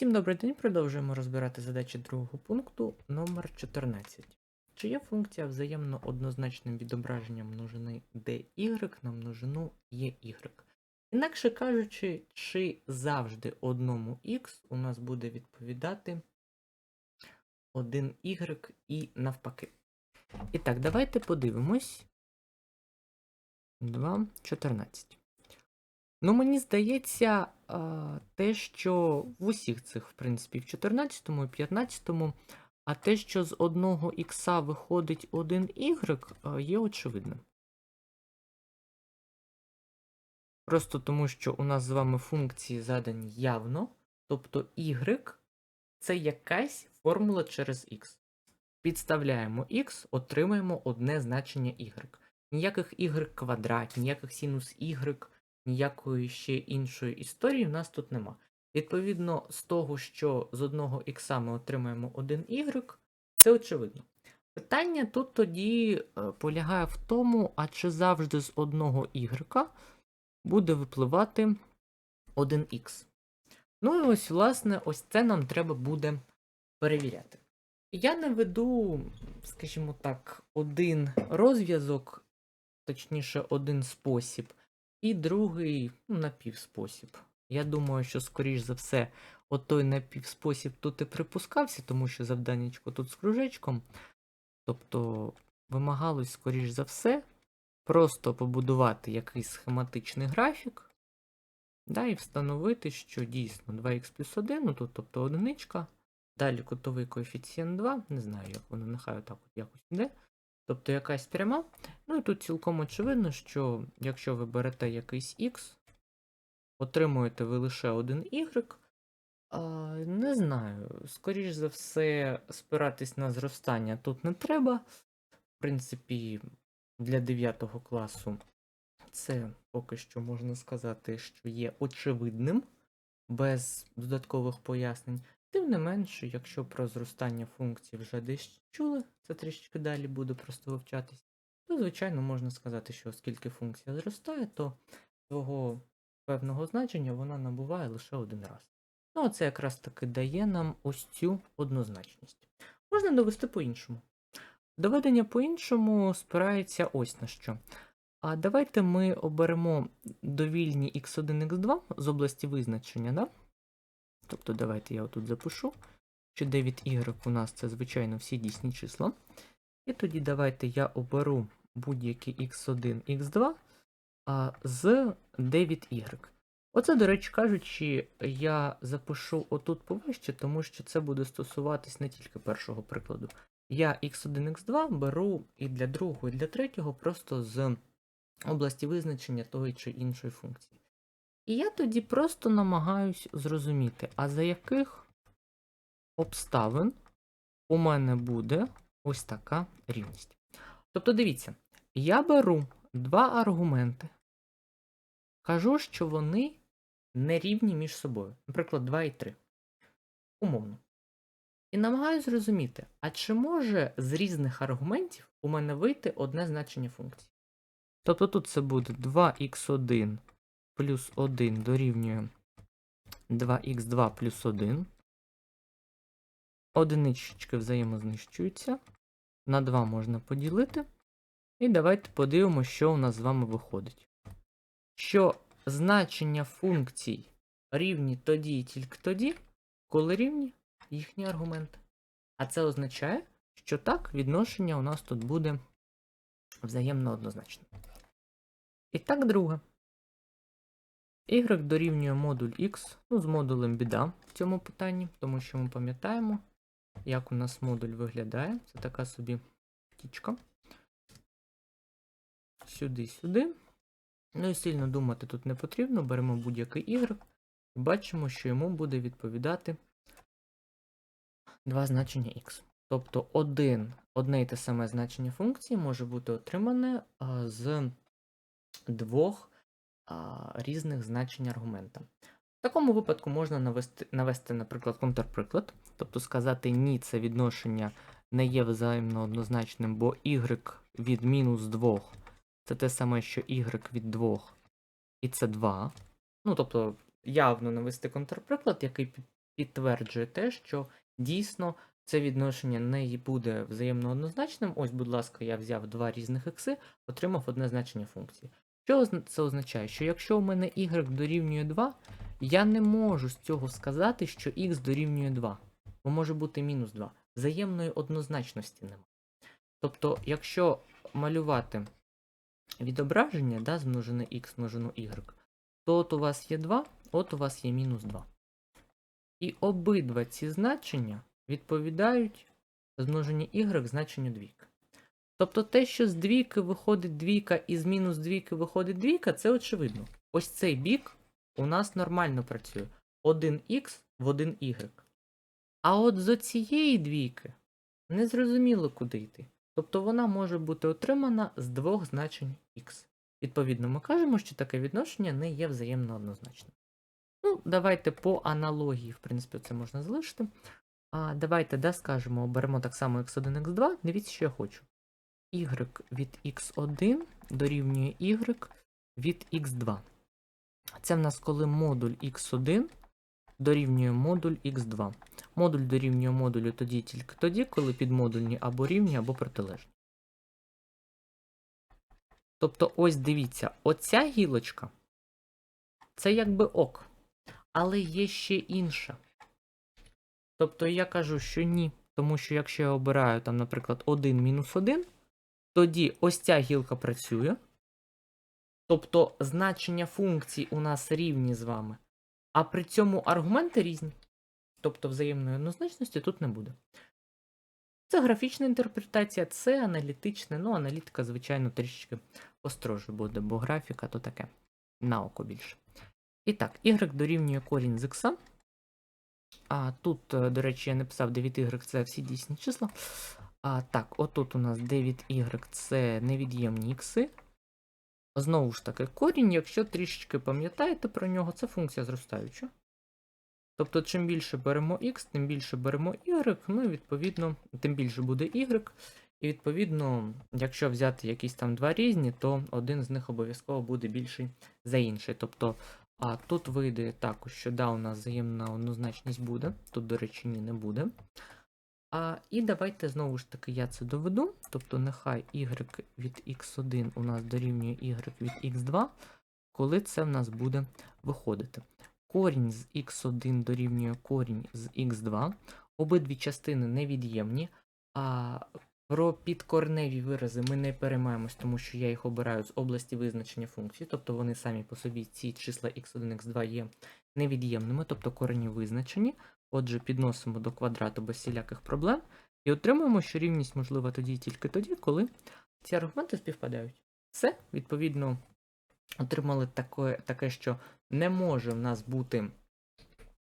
Всім добрий день. Продовжуємо розбирати задачі другого пункту номер 14. Чи є функція взаємно однозначним відображенням множини dy на множину EY? Інакше кажучи, чи завжди одному x у нас буде відповідати 1y і навпаки. І так, давайте подивимось. 2, 14. Ну, мені здається, те, що в усіх цих, в принципі, в 14 і 15, а те, що з одного ікса виходить один y, є очевидним. Просто тому, що у нас з вами функції задані явно, тобто y це якась формула через x. Підставляємо x, отримаємо одне значення y. Ніяких y квадрат, ніяких синус y, ніякої ще іншої історії в нас тут нема. Відповідно, з того, що з одного ікса ми отримаємо один y, це очевидно. Питання тут тоді е, полягає в тому, а чи завжди з одного y буде випливати 1х. Ну і ось, власне, ось це нам треба буде перевіряти. Я наведу, скажімо так, один розв'язок, точніше, один спосіб, і другий ну, напівспосіб. Я думаю, що, скоріш за все, отой напівспосіб тут і припускався, тому що завданнячко тут з кружечком. Тобто вимагалось, скоріш за все, просто побудувати якийсь схематичний графік, да, і встановити, що дійсно 2х плюс 1, ну тут, тобто одиничка. Далі кутовий коефіцієнт 2, не знаю, як воно, нехай отак от якось йде. Тобто якась пряма. Ну і тут цілком очевидно, що якщо ви берете якийсь x, отримуєте ви лише один y. Не знаю, скоріш за все, спиратись на зростання тут не треба. В принципі, для 9 класу це поки що можна сказати, що є очевидним, без додаткових пояснень. Тим не менше, якщо про зростання функцій вже десь чули, це трішечки далі буде просто вивчатись, то, звичайно, можна сказати, що оскільки функція зростає, то свого певного значення вона набуває лише один раз. Ну, а це якраз таки дає нам ось цю однозначність. Можна довести по-іншому. Доведення по-іншому спирається ось на що. А давайте ми оберемо довільні x1, x2 з області визначення, да? Тобто давайте я отут запишу, що 9y у нас це, звичайно, всі дійсні числа. І тоді давайте я оберу будь-який x1, x2 а, з 9y. Оце, до речі кажучи, я запишу отут повище, тому що це буде стосуватись не тільки першого прикладу. Я x1, x2 беру і для другого, і для третього просто з області визначення тої чи іншої функції. І я тоді просто намагаюсь зрозуміти, а за яких обставин у мене буде ось така рівність. Тобто, дивіться, я беру два аргументи, кажу, що вони не рівні між собою, наприклад, 2 і 3. Умовно. І намагаюсь зрозуміти, а чи може з різних аргументів у мене вийти одне значення функції. Тобто тут це буде 2х1 плюс 1 дорівнює 2х2 плюс 1. Одинички взаємознищуються. На 2 можна поділити. І давайте подивимося, що у нас з вами виходить. Що значення функцій рівні тоді і тільки тоді, коли рівні їхні аргументи. А це означає, що так, відношення у нас тут буде взаємно однозначне. І так, друге. Y дорівнює модуль X, ну, з модулем біда в цьому питанні, тому що ми пам'ятаємо, як у нас модуль виглядає. Це така собі тічка. Сюди, сюди. Ну і сильно думати тут не потрібно. Беремо будь-який Y і бачимо, що йому буде відповідати два значення X. Тобто один, одне і те саме значення функції може бути отримане з двох різних значень аргумента. В такому випадку можна навести, навести, наприклад, контрприклад, тобто сказати ні, це відношення не є взаємно однозначним, бо y від мінус 2 це те саме, що y від 2, і це 2. Ну, тобто, явно навести контрприклад, який підтверджує те, що дійсно це відношення не буде взаємно однозначним. Ось, будь ласка, я взяв два різних ікси, отримав одне значення функції. Що це означає? Що якщо у мене y дорівнює 2, я не можу з цього сказати, що x дорівнює 2, бо може бути мінус 2. Взаємної однозначності немає. Тобто, якщо малювати відображення, да, змножене x множено y, то от у вас є 2, от у вас є мінус 2. І обидва ці значення відповідають змноженні y значенню двійки. Тобто те, що з двійки виходить двійка і з мінус двійки виходить двійка, це очевидно. Ось цей бік у нас нормально працює. 1х в 1y. А от з оцієї двійки незрозуміло куди йти. Тобто вона може бути отримана з двох значень х. Відповідно, ми кажемо, що таке відношення не є взаємно однозначним. Ну, давайте по аналогії, в принципі, це можна залишити. А давайте, да, скажемо, беремо так само x1, x2. Дивіться, що я хочу. Y від x1 дорівнює y від x2. Це в нас коли модуль x1 дорівнює модуль x2. Модуль дорівнює модулю тоді тільки тоді, коли підмодульні або рівні, або протилежні. Тобто, ось дивіться, оця гілочка це якби ок. Але є ще інша. Тобто я кажу, що ні. Тому що якщо я обираю там, наприклад, 1 мінус 1, тоді ось ця гілка працює. Тобто значення функцій у нас рівні з вами. А при цьому аргументи різні. Тобто взаємної однозначності тут не буде. Це графічна інтерпретація, це аналітичне. Ну, аналітика, звичайно, трішечки построже буде, бо графіка то таке. На око більше. І так, y дорівнює корінь з x. А тут, е, до речі, я не писав 9y це всі дійсні числа. А так, отут у нас 9y це невід'ємні ікси. Знову ж таки, корінь, якщо трішечки пам'ятаєте про нього, це функція зростаюча. Тобто, чим більше беремо x, тим більше беремо y, ну і відповідно, тим більше буде y. І відповідно, якщо взяти якісь там два різні, то один з них обов'язково буде більший за інший. Тобто, а тут вийде також, що да, у нас взаємна однозначність буде. Тут, до речі, ні, не буде. А, І давайте знову ж таки я це доведу. Тобто, нехай y від x1 у нас дорівнює y від x2, коли це в нас буде виходити. Корінь з x1 дорівнює корінь з x2. Обидві частини невід'ємні. А про підкорневі вирази ми не переймаємось, тому що я їх обираю з області визначення функції, тобто вони самі по собі, ці числа x1, x2 є невід'ємними, тобто корені визначені. Отже, підносимо до квадрату без всіляких проблем і отримуємо, що рівність можлива тоді тільки тоді, коли ці аргументи співпадають. Все, відповідно, отримали таке, таке що не може в нас бути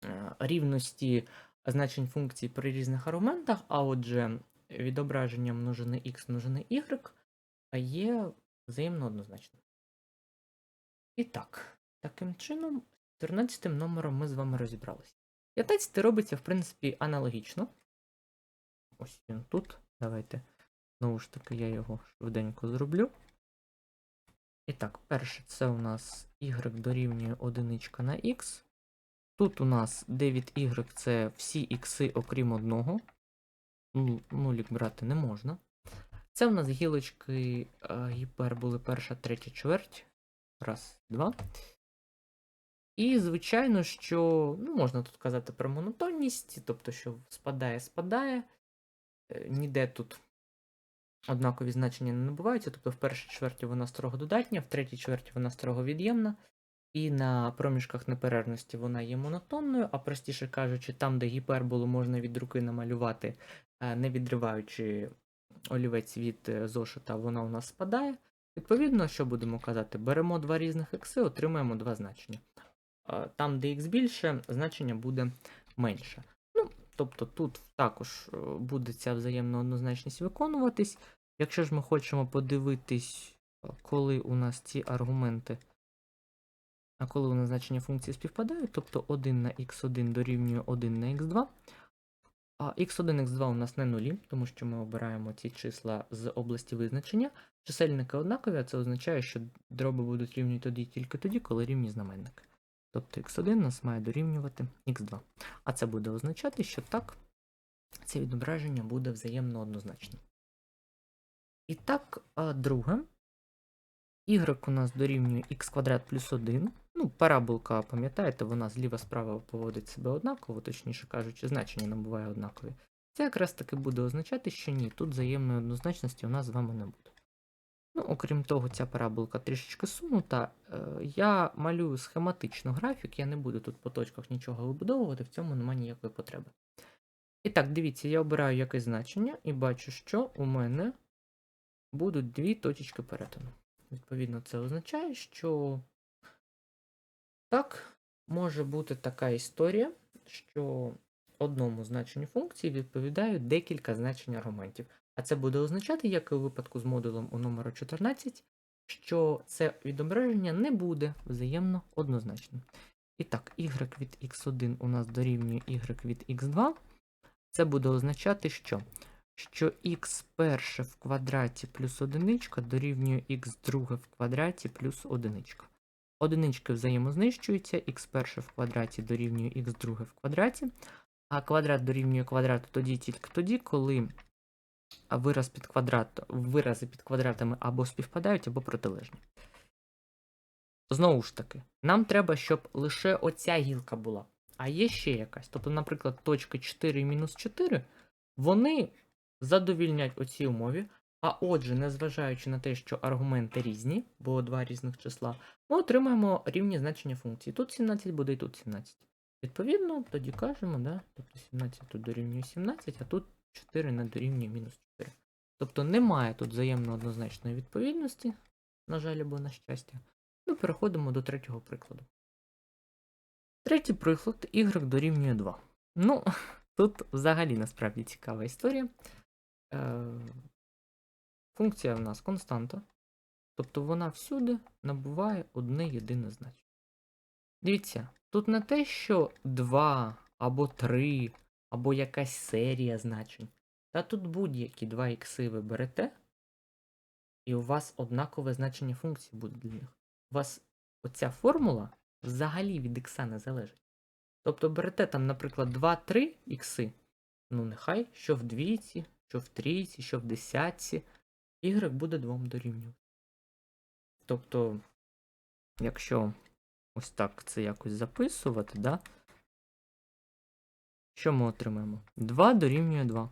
е, рівності значень функцій при різних аргументах, а отже, відображення множини x множини y є взаємно однозначним. І так, таким чином, 14 номером ми з вами розібралися. 15 робиться, в принципі, аналогічно. Ось він тут. Давайте, знову ж таки, я його швиденько зроблю. І так, перше, це у нас y дорівнює 1 на x. Тут у нас 9y це всі ікси, окрім одного. Ну, Нулік брати не можна. Це у нас гілочки е, гіперболи перша, третя чверть. Раз, два. І, звичайно, що ну, можна тут казати про монотонність, тобто, що спадає, спадає. Е, Ніде тут однакові значення не набуваються. Тобто в першій чверті вона строго додатня, в третій чверті вона строго від'ємна. І на проміжках неперервності вона є монотонною, а простіше кажучи, там, де гіперболу можна від руки намалювати, е, не відриваючи олівець від е, зошита, вона у нас спадає. Відповідно, що будемо казати? Беремо два різних ікси, отримаємо два значення. Е, Там, де х більше, значення буде менше. Ну, тобто тут також е, буде ця взаємна однозначність виконуватись. Якщо ж ми хочемо подивитись, е, коли у нас ці аргументи, а коли у нас значення функції співпадають, тобто 1 на x1 дорівнює 1 на x2. А x1, x2 у нас не нулі, тому що ми обираємо ці числа з області визначення. Чисельники однакові, а це означає, що дроби будуть рівні тоді тільки тоді, коли рівні знаменники. Тобто x1 нас має дорівнювати x2. А це буде означати, що так, це відображення буде взаємно однозначним. І так, друге. Y у нас дорівнює x квадрат плюс 1. Ну, параболка, пам'ятаєте, вона зліва-справа поводить себе однаково, точніше кажучи, значення набуває однакові. Це якраз таки буде означати, що ні, тут взаємної однозначності у нас з вами не буде. Ну, окрім того, ця параболка трішечки сунута. Е, я малюю схематично графік, я не буду тут по точках нічого вибудовувати, в цьому немає ніякої потреби. І так, дивіться, я обираю якесь значення і бачу, що у мене будуть дві точечки перетину. Відповідно, це означає, що так, може бути така історія, що одному значенню функції відповідають декілька значень аргументів. А це буде означати, як і у випадку з модулем у номеру 14, що це відображення не буде взаємно однозначним. І так, y від x1 у нас дорівнює y від x2. Це буде означати, що що х перше в квадраті плюс одиничка дорівнює х друге в квадраті плюс одиничка. Одинички взаємознищуються, х перше в квадраті дорівнює х друге в квадраті, а квадрат дорівнює квадрату тоді тільки тоді, коли вираз під квадрат, вирази під квадратами або співпадають, або протилежні. Знову ж таки, нам треба, щоб лише оця гілка була. А є ще якась. Тобто, наприклад, точки 4 і мінус 4, вони задовільнять оцій умові. А отже, незважаючи на те, що аргументи різні, бо два різних числа, ми отримаємо рівні значення функції. Тут 17 буде і тут 17. Відповідно, тоді кажемо, да, тобто 17 тут дорівнює 17, а тут 4 не дорівнює мінус 4. Тобто немає тут взаємно однозначної відповідності, на жаль, або на щастя. Ми переходимо до третього прикладу. Третій приклад y дорівнює 2. Ну, тут взагалі насправді цікава історія. Е, Функція в нас константа. Тобто вона всюди набуває одне єдине значення. Дивіться, тут не те, що 2 або 3, або якась серія значень. Та тут будь-які 2 ікси ви берете, і у вас однакове значення функції буде для них. У вас оця формула взагалі від ікса не залежить. Тобто берете там, наприклад, 2-3 ікси, ну нехай, що в двійці, що в трійці, що в десятці, y буде 2 дорівнювати. Тобто, якщо ось так це якось записувати, да? Що ми отримаємо? 2 дорівнює 2.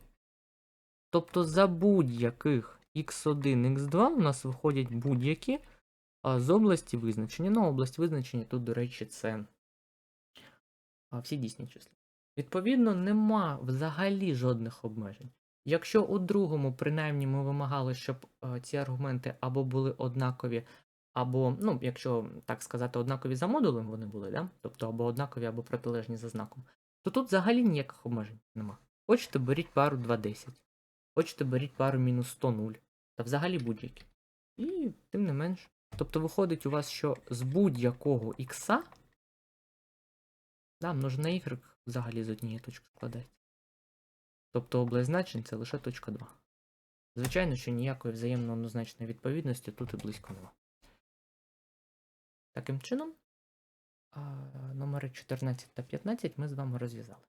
Тобто за будь-яких x1, x2 у нас виходять будь-які з області визначення. Ну, область визначення тут, до речі, це всі дійсні числа. Відповідно, нема взагалі жодних обмежень. Якщо у другому, принаймні, ми вимагали, щоб ці аргументи або були однакові, або, ну, якщо так сказати, однакові за модулем вони були, да? тобто або однакові, або протилежні за знаком, то тут взагалі ніяких обмежень нема. Хочете беріть пару 2,10, хочете беріть пару мінус 100 0, та взагалі будь-які. І тим не менш. Тобто виходить у вас, що з будь-якого ікса, да, множина y взагалі з однієї точки складається. Тобто область це лише точка 2. Звичайно, що ніякої взаємно однозначної відповідності тут і близько нема. Таким чином, номери 14 та 15 ми з вами розв'язали.